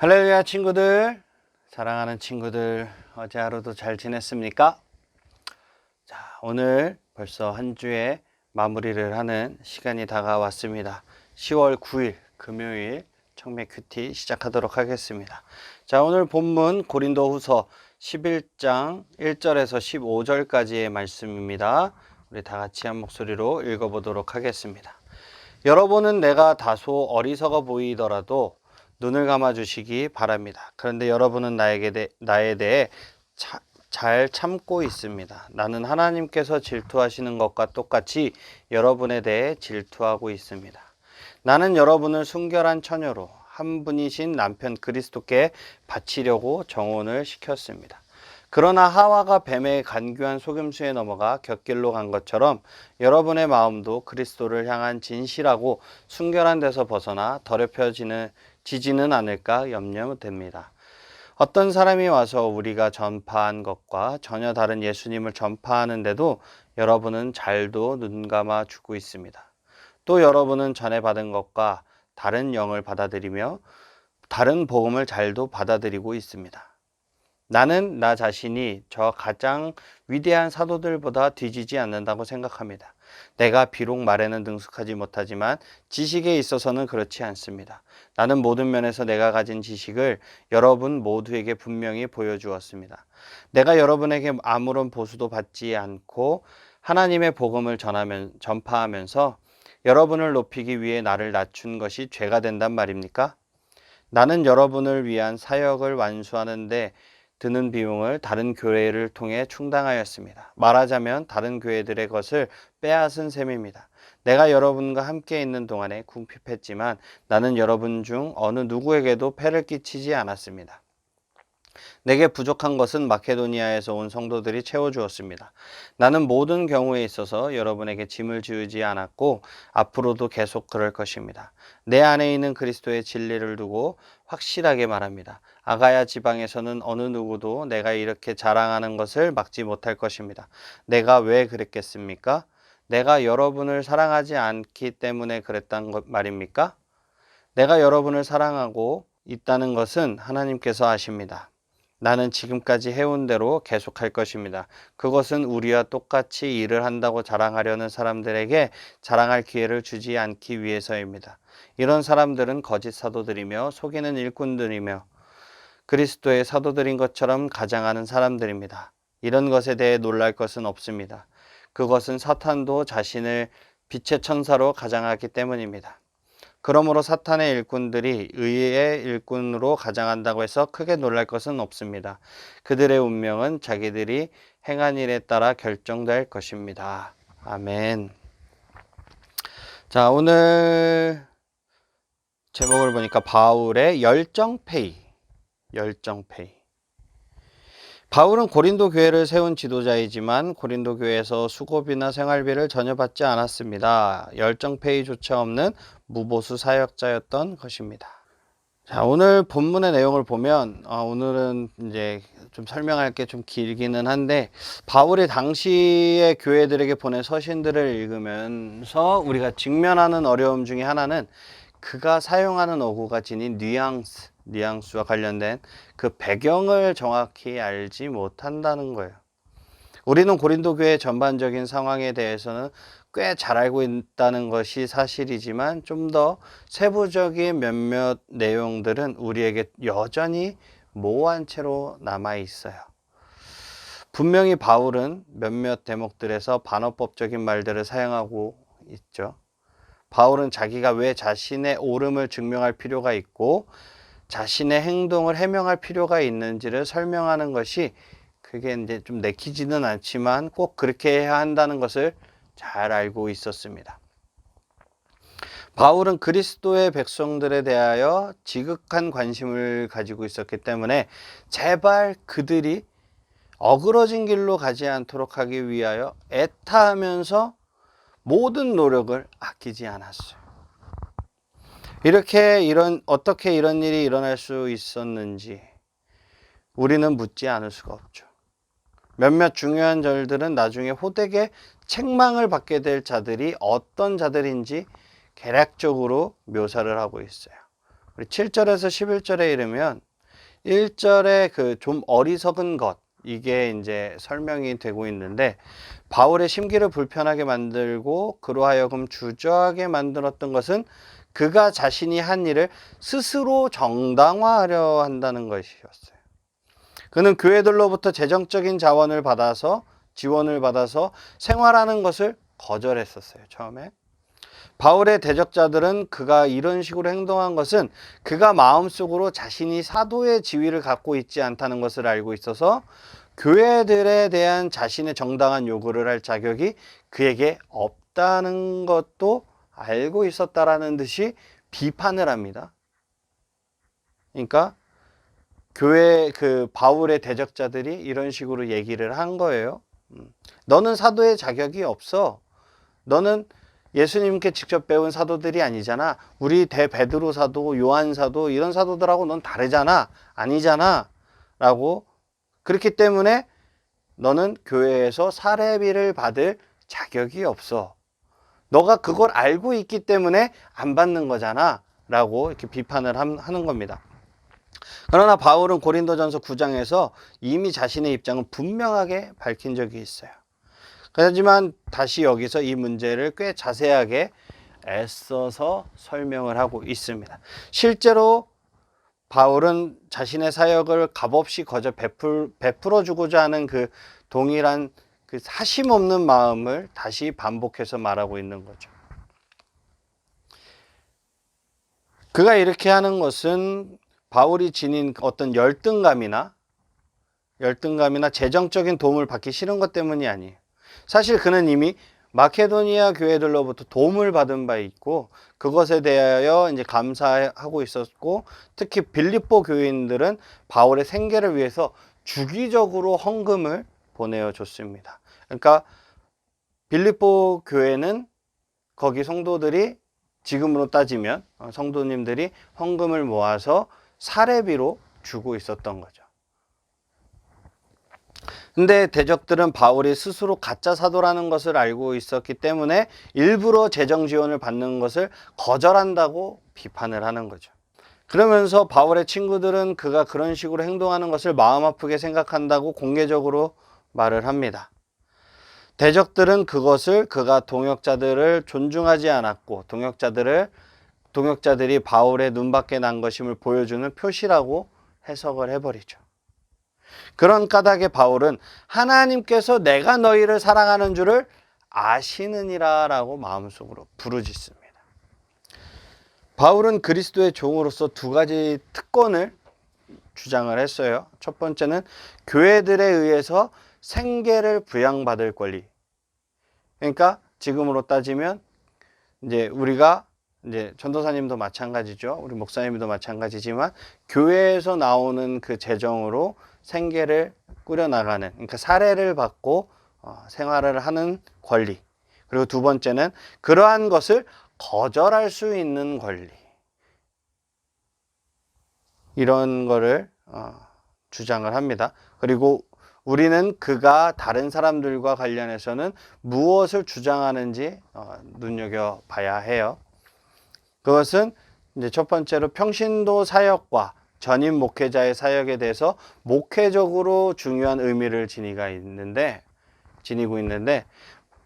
할렐루야 친구들, 사랑하는 친구들, 어제 하루도 잘 지냈습니까? 자, 오늘 벌써 한 주의 마무리를 하는 시간이 다가왔습니다. 10월 9일 금요일 청매 큐티 시작하도록 하겠습니다. 자, 오늘 본문 고린도 후서 11장 1절에서 15절까지의 말씀입니다. 우리 다 같이 한 목소리로 읽어보도록 하겠습니다. 여러분은 내가 다소 어리석어 보이더라도 눈을 감아 주시기 바랍니다. 그런데 여러분은 나에게 대, 나에 대해 차, 잘 참고 있습니다. 나는 하나님께서 질투하시는 것과 똑같이 여러분에 대해 질투하고 있습니다. 나는 여러분을 순결한 처녀로 한 분이신 남편 그리스도께 바치려고 정혼을 시켰습니다. 그러나 하와가 뱀의 간교한 속임수에 넘어가 곁길로 간 것처럼 여러분의 마음도 그리스도를 향한 진실하고 순결한 데서 벗어나 더럽혀지는 지지는 않을까 염려됩니다. 어떤 사람이 와서 우리가 전파한 것과 전혀 다른 예수님을 전파하는데도 여러분은 잘도 눈 감아 주고 있습니다. 또 여러분은 전에 받은 것과 다른 영을 받아들이며 다른 복음을 잘도 받아들이고 있습니다. 나는 나 자신이 저 가장 위대한 사도들보다 뒤지지 않는다고 생각합니다. 내가 비록 말에는 능숙하지 못하지만 지식에 있어서는 그렇지 않습니다. 나는 모든 면에서 내가 가진 지식을 여러분 모두에게 분명히 보여주었습니다. 내가 여러분에게 아무런 보수도 받지 않고 하나님의 복음을 전하면, 전파하면서 여러분을 높이기 위해 나를 낮춘 것이 죄가 된단 말입니까? 나는 여러분을 위한 사역을 완수하는데 드는 비용을 다른 교회를 통해 충당하였습니다. 말하자면 다른 교회들의 것을 빼앗은 셈입니다. 내가 여러분과 함께 있는 동안에 궁핍했지만 나는 여러분 중 어느 누구에게도 폐를 끼치지 않았습니다. 내게 부족한 것은 마케도니아에서 온 성도들이 채워주었습니다. 나는 모든 경우에 있어서 여러분에게 짐을 지우지 않았고 앞으로도 계속 그럴 것입니다. 내 안에 있는 그리스도의 진리를 두고 확실하게 말합니다. 아가야 지방에서는 어느 누구도 내가 이렇게 자랑하는 것을 막지 못할 것입니다. 내가 왜 그랬겠습니까? 내가 여러분을 사랑하지 않기 때문에 그랬단 것 말입니까? 내가 여러분을 사랑하고 있다는 것은 하나님께서 아십니다. 나는 지금까지 해온 대로 계속할 것입니다. 그것은 우리와 똑같이 일을 한다고 자랑하려는 사람들에게 자랑할 기회를 주지 않기 위해서입니다. 이런 사람들은 거짓 사도들이며 속이는 일꾼들이며 그리스도의 사도들인 것처럼 가장하는 사람들입니다. 이런 것에 대해 놀랄 것은 없습니다. 그것은 사탄도 자신을 빛의 천사로 가장하기 때문입니다. 그러므로 사탄의 일꾼들이 의의 일꾼으로 가장한다고 해서 크게 놀랄 것은 없습니다. 그들의 운명은 자기들이 행한 일에 따라 결정될 것입니다. 아멘. 자, 오늘 제목을 보니까 바울의 열정페이. 열정페이. 바울은 고린도 교회를 세운 지도자이지만 고린도 교회에서 수고비나 생활비를 전혀 받지 않았습니다. 열정페이조차 없는 무보수 사역자였던 것입니다. 자, 오늘 본문의 내용을 보면 어, 오늘은 이제 좀 설명할 게 좀 길기는 한데 바울이 당시의 교회들에게 보낸 서신들을 읽으면서 우리가 직면하는 어려움 중에 하나는 그가 사용하는 어구가 지닌 뉘앙스, 뉘앙스와 관련된 그 배경을 정확히 알지 못한다는 거예요. 우리는 고린도 교회 전반적인 상황에 대해서는 꽤 잘 알고 있다는 것이 사실이지만 좀 더 세부적인 몇몇 내용들은 우리에게 여전히 모호한 채로 남아 있어요. 분명히 바울은 몇몇 대목들에서 반어법적인 말들을 사용하고 있죠. 바울은 자기가 왜 자신의 옳음을 증명할 필요가 있고 자신의 행동을 해명할 필요가 있는지를 설명하는 것이 그게 이제 좀 내키지는 않지만 꼭 그렇게 해야 한다는 것을 잘 알고 있었습니다. 바울은 그리스도의 백성들에 대하여 지극한 관심을 가지고 있었기 때문에 제발 그들이 어그러진 길로 가지 않도록 하기 위하여 애타하면서 모든 노력을 아끼지 않았어요. 이렇게 이런 어떻게 이런 일이 일어날 수 있었는지 우리는 묻지 않을 수가 없죠. 몇몇 중요한 절들은 나중에 호되게 책망을 받게 될 자들이 어떤 자들인지 개략적으로 묘사를 하고 있어요. 우리 7절에서 11절에 이르면 1절에 그 좀 어리석은 것 이게 이제 설명이 되고 있는데 바울의 심기를 불편하게 만들고 그로 하여금 주저하게 만들었던 것은 그가 자신이 한 일을 스스로 정당화하려 한다는 것이었어요. 그는 교회들로부터 재정적인 자원을 받아서 지원을 받아서 생활하는 것을 거절했었어요. 처음에. 바울의 대적자들은 그가 이런 식으로 행동한 것은 그가 마음속으로 자신이 사도의 지위를 갖고 있지 않다는 것을 알고 있어서 교회들에 대한 자신의 정당한 요구를 할 자격이 그에게 없다는 것도 알고 있었다라는 듯이 비판을 합니다. 그러니까 교회 그 바울의 대적자들이 이런 식으로 얘기를 한 거예요. 음, 너는 사도의 자격이 없어. 너는 예수님께 직접 배운 사도들이 아니잖아. 우리 대 베드로 사도, 요한 사도 이런 사도들하고 넌 다르잖아. 아니잖아. 라고 그렇기 때문에 너는 교회에서 사례비를 받을 자격이 없어. 너가 그걸 알고 있기 때문에 안 받는 거잖아. 라고 이렇게 비판을 함- 하는 겁니다. 그러나 바울은 고린도전서 9장에서 이미 자신의 입장을 분명하게 밝힌 적이 있어요. 하지만 다시 여기서 이 문제를 꽤 자세하게 애써서 설명을 하고 있습니다. 실제로 바울은 자신의 사역을 값없이 거저 베풀, 베풀어 주고자 하는 그 동일한 그 사심 없는 마음을 다시 반복해서 말하고 있는 거죠. 그가 이렇게 하는 것은 바울이 지닌 어떤 열등감이나 열등감이나 재정적인 도움을 받기 싫은 것 때문이 아니에요. 사실 그는 이미 마케도니아 교회들로부터 도움을 받은 바 있고 그것에 대하여 이제 감사하고 있었고 특히 빌립보 교인들은 바울의 생계를 위해서 주기적으로 헌금을 보내어 줬습니다. 그러니까 빌립보 교회는 거기 성도들이 지금으로 따지면 어, 성도님들이 헌금을 모아서 사례비로 주고 있었던 거죠. 근데 대적들은 바울이 스스로 가짜 사도라는 것을 알고 있었기 때문에 일부러 재정 지원을 받는 것을 거절한다고 비판을 하는 거죠. 그러면서 바울의 친구들은 그가 그런 식으로 행동하는 것을 마음 아프게 생각한다고 공개적으로 말을 합니다. 대적들은 그것을 그가 동역자들을 존중하지 않았고 동역자들을 동역자들이 바울의 눈밖에 난 것임을 보여주는 표시라고 해석을 해버리죠. 그런 까닭에 바울은 하나님께서 내가 너희를 사랑하는 줄을 아시느니라라고 마음속으로 부르짖습니다. 바울은 그리스도의 종으로서 두 가지 특권을 주장을 했어요. 첫 번째는 교회들에 의해서 생계를 부양받을 권리. 그러니까 지금으로 따지면 이제 우리가 이제 전도사님도 마찬가지죠. 우리 목사님도 마찬가지지만 교회에서 나오는 그 재정으로 생계를 꾸려나가는 그러니까 사례를 받고 어, 생활을 하는 권리. 그리고 두 번째는 그러한 것을 거절할 수 있는 권리. 이런 거를 어, 주장을 합니다. 그리고 우리는 그가 다른 사람들과 관련해서는 무엇을 주장하는지 어, 눈여겨 봐야 해요. 그것은 이제 첫 번째로 평신도 사역과 전임 목회자의 사역에 대해서 목회적으로 중요한 의미를 지니가 있는데 지니고 있는데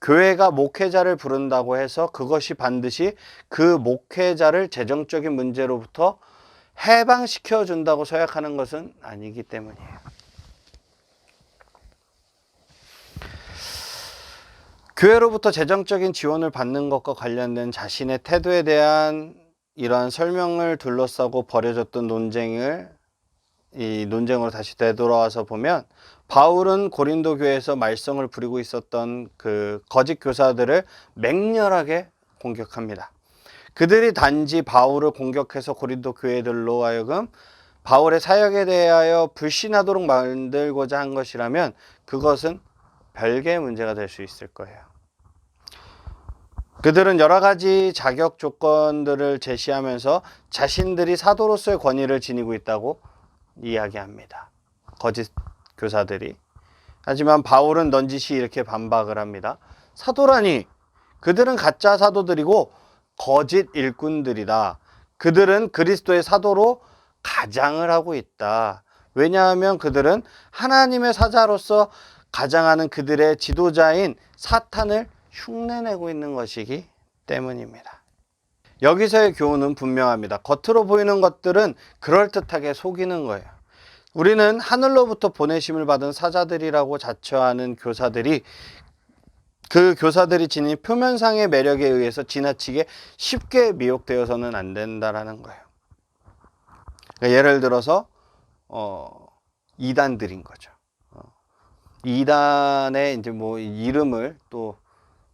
교회가 목회자를 부른다고 해서 그것이 반드시 그 목회자를 재정적인 문제로부터 해방시켜 준다고 서약하는 것은 아니기 때문이에요. 교회로부터 재정적인 지원을 받는 것과 관련된 자신의 태도에 대한 이러한 설명을 둘러싸고 벌여졌던 논쟁을 이 논쟁으로 다시 되돌아와서 보면 바울은 고린도 교회에서 말썽을 부리고 있었던 그 거짓 교사들을 맹렬하게 공격합니다. 그들이 단지 바울을 공격해서 고린도 교회들로 하여금 바울의 사역에 대하여 불신하도록 만들고자 한 것이라면 그것은 별개의 문제가 될 수 있을 거예요. 그들은 여러 가지 자격 조건들을 제시하면서 자신들이 사도로서의 권위를 지니고 있다고 이야기합니다. 거짓 교사들이. 하지만 바울은 넌지시 이렇게 반박을 합니다. 사도라니 그들은 가짜 사도들이고 거짓 일꾼들이다. 그들은 그리스도의 사도로 가장을 하고 있다. 왜냐하면 그들은 하나님의 사자로서 가장하는 그들의 지도자인 사탄을 흉내내고 있는 것이기 때문입니다. 여기서의 교훈은 분명합니다. 겉으로 보이는 것들은 그럴듯하게 속이는 거예요. 우리는 하늘로부터 보내심을 받은 사자들이라고 자처하는 교사들이 그 교사들이 지닌 표면상의 매력에 의해서 지나치게 쉽게 미혹되어서는 안 된다라는 거예요. 그러니까 예를 들어서 어, 이단들인 거죠. 어, 이단의 이제 뭐 이름을 또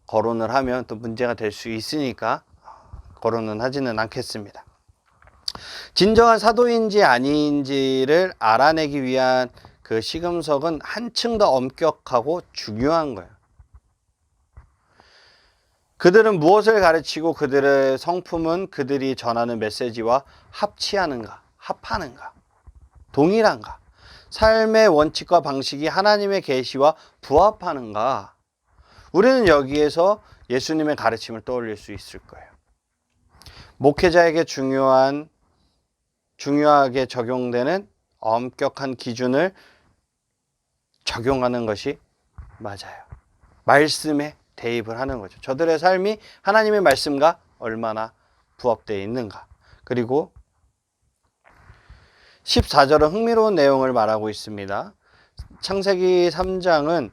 거론을 하면 또 문제가 될 수 있으니까 거론은 하지는 않겠습니다. 진정한 사도인지 아닌지를 알아내기 위한 그 시금석은 한층 더 엄격하고 중요한 거예요. 그들은 무엇을 가르치고 그들의 성품은 그들이 전하는 메시지와 합치하는가, 합하는가, 동일한가, 삶의 원칙과 방식이 하나님의 계시와 부합하는가. 우리는 여기에서 예수님의 가르침을 떠올릴 수 있을 거예요. 목회자에게 중요한 중요하게 적용되는 엄격한 기준을 적용하는 것이 맞아요. 말씀에 대입을 하는 거죠. 저들의 삶이 하나님의 말씀과 얼마나 부합되어 있는가. 그리고 14절은 흥미로운 내용을 말하고 있습니다. 창세기 3장은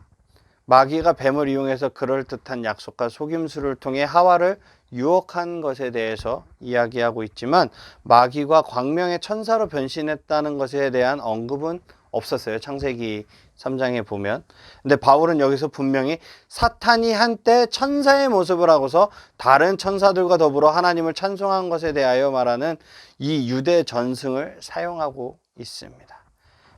마귀가 뱀을 이용해서 그럴듯한 약속과 속임수를 통해 하와를 유혹한 것에 대해서 이야기하고 있지만 마귀가 광명의 천사로 변신했다는 것에 대한 언급은 없었어요. 창세기 3장에 보면. 근데 바울은 여기서 분명히 사탄이 한때 천사의 모습을 하고서 다른 천사들과 더불어 하나님을 찬송한 것에 대하여 말하는 이 유대 전승을 사용하고 있습니다.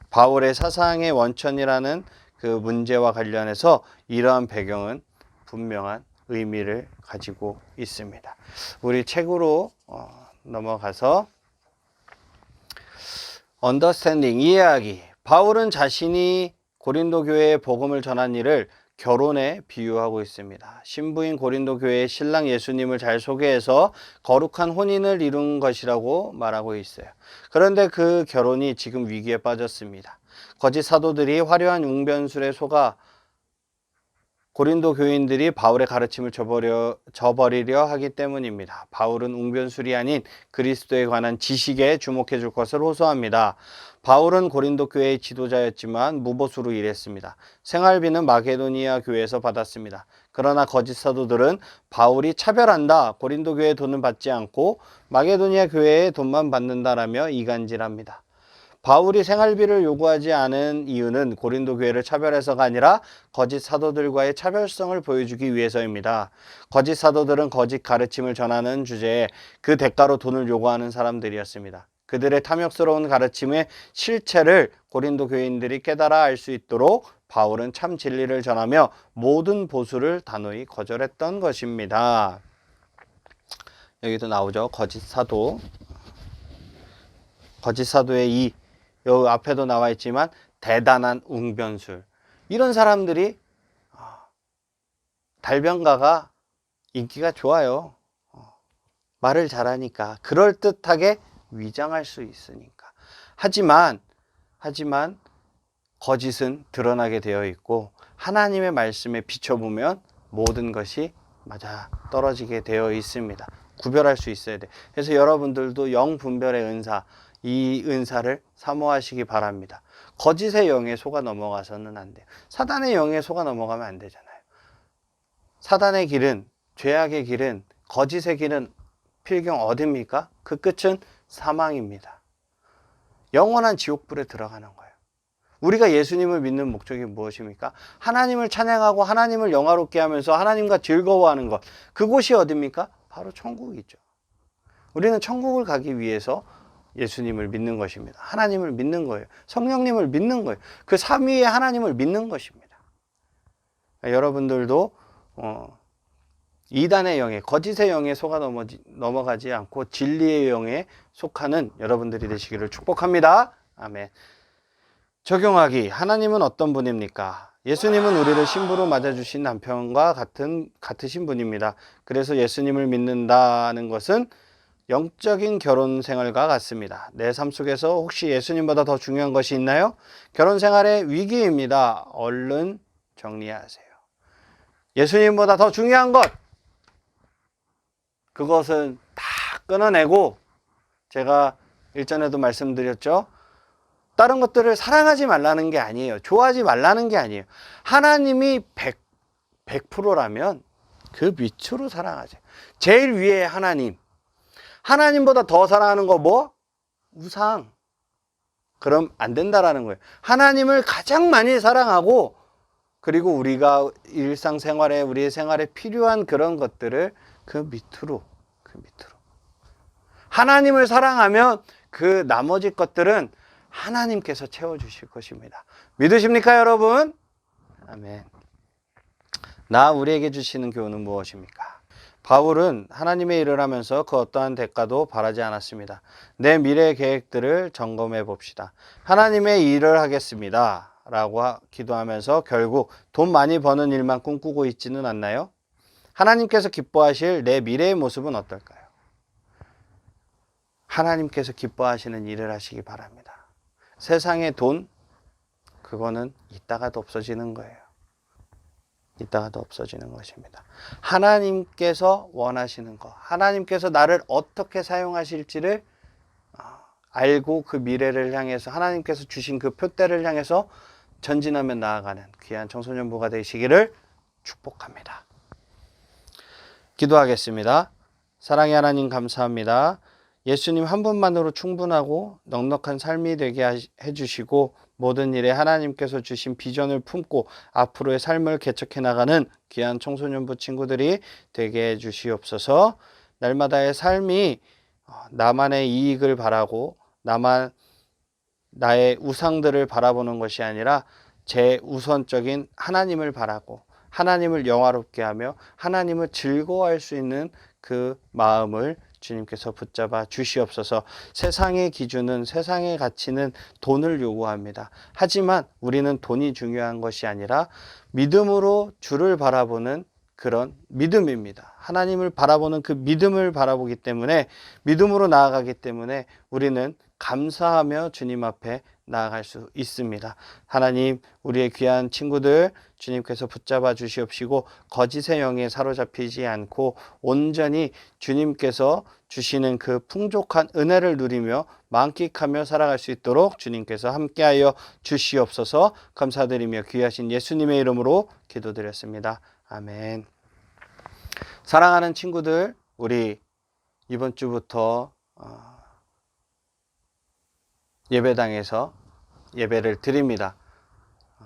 바울의 사상의 원천이라는 그 문제와 관련해서 이러한 배경은 분명한 의미를 가지고 있습니다. 우리 책으로 어, 넘어가서 언더스탠딩 이해하기. 바울은 자신이 고린도 교회에 복음을 전한 일을 결혼에 비유하고 있습니다. 신부인 고린도 교회의 신랑 예수님을 잘 소개해서 거룩한 혼인을 이룬 것이라고 말하고 있어요. 그런데 그 결혼이 지금 위기에 빠졌습니다. 거짓 사도들이 화려한 웅변술에 속아 고린도 교인들이 바울의 가르침을 저버려, 저버리려 하기 때문입니다. 바울은 웅변술이 아닌 그리스도에 관한 지식에 주목해 줄 것을 호소합니다. 바울은 고린도 교회의 지도자였지만 무보수로 일했습니다. 생활비는 마게도니아 교회에서 받았습니다. 그러나 거짓 사도들은 바울이 차별한다. 고린도 교회 돈은 받지 않고 마게도니아 교회에 돈만 받는다라며 이간질합니다. 바울이 생활비를 요구하지 않은 이유는 고린도 교회를 차별해서가 아니라 거짓 사도들과의 차별성을 보여주기 위해서입니다. 거짓 사도들은 거짓 가르침을 전하는 주제에 그 대가로 돈을 요구하는 사람들이었습니다. 그들의 탐욕스러운 가르침의 실체를 고린도 교인들이 깨달아 알 수 있도록 바울은 참 진리를 전하며 모든 보수를 단호히 거절했던 것입니다. 여기도 나오죠. 거짓 사도. 거짓 사도의 이 여기 앞에도 나와 있지만 대단한 웅변술 이런 사람들이 아, 달변가가 인기가 좋아요. 어, 말을 잘하니까 그럴듯하게 위장할 수 있으니까. 하지만 하지만 거짓은 드러나게 되어 있고 하나님의 말씀에 비춰보면 모든 것이 맞아 떨어지게 되어 있습니다. 구별할 수 있어야 돼. 그래서 여러분들도 영 분별의 은사 이 은사를 사모하시기 바랍니다. 거짓의 영에 속아 넘어가서는 안 돼요. 사단의 영에 속아 넘어가면 안 되잖아요. 사단의 길은, 죄악의 길은, 거짓의 길은 필경 어딥니까? 그 끝은 사망입니다. 영원한 지옥불에 들어가는 거예요. 우리가 예수님을 믿는 목적이 무엇입니까? 하나님을 찬양하고 하나님을 영화롭게 하면서 하나님과 즐거워하는 것. 그곳이 어딥니까? 바로 천국이죠. 우리는 천국을 가기 위해서 예수님을 믿는 것입니다. 하나님을 믿는 거예요. 성령님을 믿는 거예요. 그 삼위의 하나님을 믿는 것입니다. 여러분들도 어, 이단의 영에 거짓의 영에 속아 넘어지, 넘어가지 않고 진리의 영에 속하는 여러분들이 되시기를 축복합니다. 아멘. 적용하기 하나님은 어떤 분입니까? 예수님은 우리를 신부로 맞아주신 남편과 같은 같으신 분입니다. 그래서 예수님을 믿는다는 것은 영적인 결혼 생활과 같습니다. 내 삶 속에서 혹시 예수님보다 더 중요한 것이 있나요? 결혼 생활의 위기입니다. 얼른 정리하세요. 예수님보다 더 중요한 것! 그것은 다 끊어내고 제가 일전에도 말씀드렸죠. 다른 것들을 사랑하지 말라는 게 아니에요. 좋아하지 말라는 게 아니에요. 하나님이 100, 100%라면 그 밑으로 사랑하세요. 제일 위에 하나님. 하나님보다 더 사랑하는 거 뭐? 우상. 그럼 안 된다라는 거예요. 하나님을 가장 많이 사랑하고 그리고 우리가 일상생활에 우리의 생활에 필요한 그런 것들을 그 밑으로 그 밑으로 하나님을 사랑하면 그 나머지 것들은 하나님께서 채워 주실 것입니다. 믿으십니까, 여러분? 아멘. 나 우리에게 주시는 교훈은 무엇입니까? 바울은 하나님의 일을 하면서 그 어떠한 대가도 바라지 않았습니다. 내 미래 계획들을 점검해 봅시다. 하나님의 일을 하겠습니다. 라고 하- 기도하면서 결국 돈 많이 버는 일만 꿈꾸고 있지는 않나요? 하나님께서 기뻐하실 내 미래의 모습은 어떨까요? 하나님께서 기뻐하시는 일을 하시기 바랍니다. 세상의 돈, 그거는 이따가도 없어지는 거예요. 이따가도 없어지는 것입니다. 하나님께서 원하시는 것, 하나님께서 나를 어떻게 사용하실지를 아, 알고 그 미래를 향해서 하나님께서 주신 그 표대를 향해서 전진하며 나아가는 귀한 청소년부가 되시기를 축복합니다. 기도하겠습니다. 사랑의 하나님 감사합니다. 예수님 한 분만으로 충분하고 넉넉한 삶이 되게 해주시고 모든 일에 하나님께서 주신 비전을 품고 앞으로의 삶을 개척해 나가는 귀한 청소년부 친구들이 되게 해주시옵소서. 날마다의 삶이 어, 나만의 이익을 바라고 나만 나의 우상들을 바라보는 것이 아니라 제 우선적인 하나님을 바라고 하나님을 영화롭게 하며 하나님을 즐거워할 수 있는 그 마음을 주님께서 붙잡아 주시옵소서. 세상의 기준은 세상의 가치는 돈을 요구합니다. 하지만 우리는 돈이 중요한 것이 아니라 믿음으로 주를 바라보는 그런 믿음입니다. 하나님을 바라보는 그 믿음을 바라보기 때문에 믿음으로 나아가기 때문에 우리는 감사하며 주님 앞에 나아갈 수 있습니다. 하나님, 우리의 귀한 친구들 주님께서 붙잡아 주시옵시고 거짓의 영에 사로잡히지 않고 온전히 주님께서 주시는 그 풍족한 은혜를 누리며 만끽하며 살아갈 수 있도록 주님께서 함께하여 주시옵소서 감사드리며 귀하신 예수님의 이름으로 기도드렸습니다. 아멘. 사랑하는 친구들, 우리 이번 주부터 어, 예배당에서 예배를 드립니다. 어,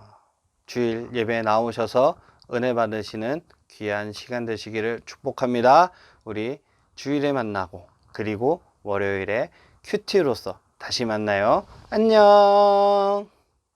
주일 예배에 나오셔서 은혜 받으시는 귀한 시간 되시기를 축복합니다. 우리 주일에 만나고 그리고 월요일에 큐티로서 다시 만나요. 안녕.